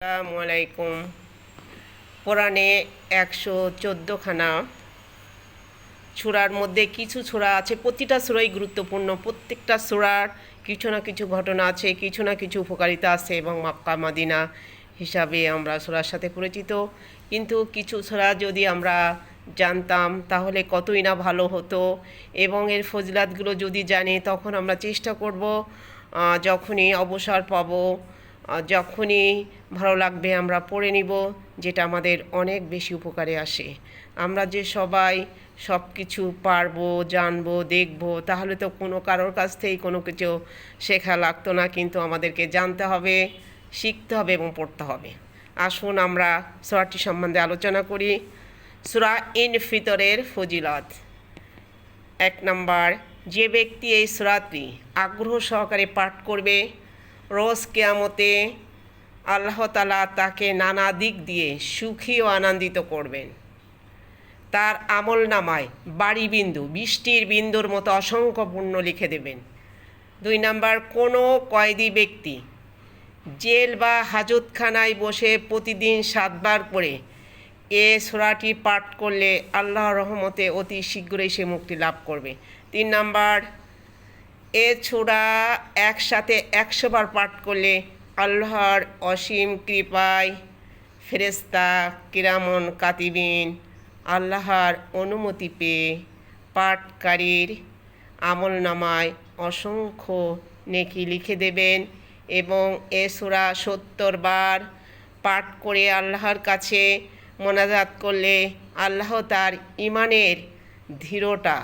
আসসালামু আলাইকুম। কোরআনে একশো চোদ্দোখানা সূরার মধ্যে কিছু সূরা আছে। প্রতিটা সূরাই গুরুত্বপূর্ণ। প্রত্যেকটা সূরার কিছু না কিছু ঘটনা আছে, কিছু না কিছু উপকারিতা আছে এবং মক্কা, মাদিনা হিসাবে আমরা সূরার সাথে পরিচিত। কিন্তু কিছু সূরা যদি আমরা জানতাম, তাহলে কতই না ভালো হতো এবং এর ফজিলাতগুলো যদি জানি, তখন আমরা চেষ্টা করব যখনই অবসর পাবো যখনই ভালো লাগবে আমরা পড়ে নিব, যেটা আমাদের অনেক বেশি উপকারে আসে। আমরা যে সবাই সব কিছু পারব, জানব, দেখব, তাহলে তো কোনো কারোর কাছ থেকেই কোনো কিছু শেখা লাগতো না, কিন্তু আমাদেরকে জানতে হবে, শিখতে হবে এবং পড়তে হবে। আসুন আমরা সোরাটি সম্বন্ধে আলোচনা করি। সুরা ইন ফিতরের ফজিলত। এক নম্বর, যে ব্যক্তি এই সুরাতটি আগ্রহ সহকারে পাঠ করবে রোজ কেয়ামতে আল্লাহ তালা তাকে নানা দিক দিয়ে সুখী ও আনন্দিত করবেন। তার আমল নামায় বাড়ি বিন্দু, বৃষ্টির বিন্দুর মতো অসংখ্য পুণ্য লিখে দেবেন। দুই নাম্বার, কোনো কয়েদি ব্যক্তি জেল বা হাজতখানায় বসে প্রতিদিন সাতবার করে এ সোরাটি পাঠ করলে আল্লাহর রহমতে অতি শীঘ্রই সে মুক্তি লাভ করবে। তিন নাম্বার এ ছোড়া একসাথে একশো বার পাঠ করলে আল্লাহর অসীম কৃপায় ফেরেস্তা কিরামন, কাতিবিন আল্লাহর অনুমতি পেয়ে পাঠকারীর আমল নামায় অসংখ্য নেকি লিখে দেবেন এবং এ সুরা সত্তর বার পাঠ করে আল্লাহর কাছে মোনাজাত করলে আল্লাহ তার ইমানের ধীরতা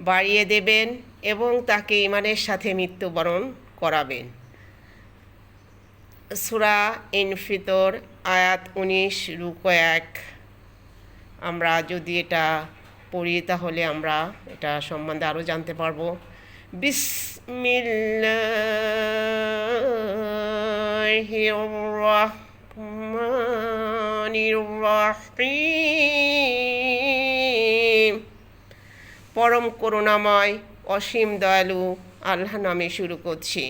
বাড়িয়ে দেবেন এবং তাকে ইমানের সাথে মৃত্যুবরণ করাবেন। সুরা ইনফিতর, আয়াত উনিশ, রুকো এক। আমরা যদি এটা পড়ি, তাহলে আমরা এটা সম্বন্ধে আরও জানতে পারব। বিসমিল্লাহির রহমানির রহিম। পরম করুণাময়, অসীম দয়ালু আল্লাহ নামে শুরু করছি।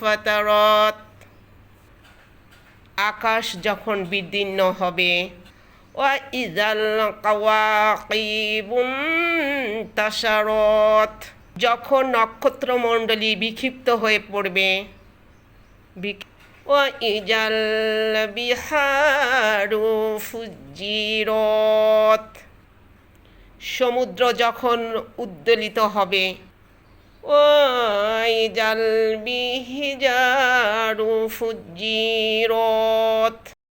ফাতারত। আকাশ যখন বিদীর্ণ হবে ও ইজাল তাসারত যখন নক্ষত্রমণ্ডলী বিক্ষিপ্ত হয়ে পড়বে وإذا البحار فجرت সমুদ্র যখন উদ্দোলিত হবে ওয়াইজাল বিহিজারু ফুজিরত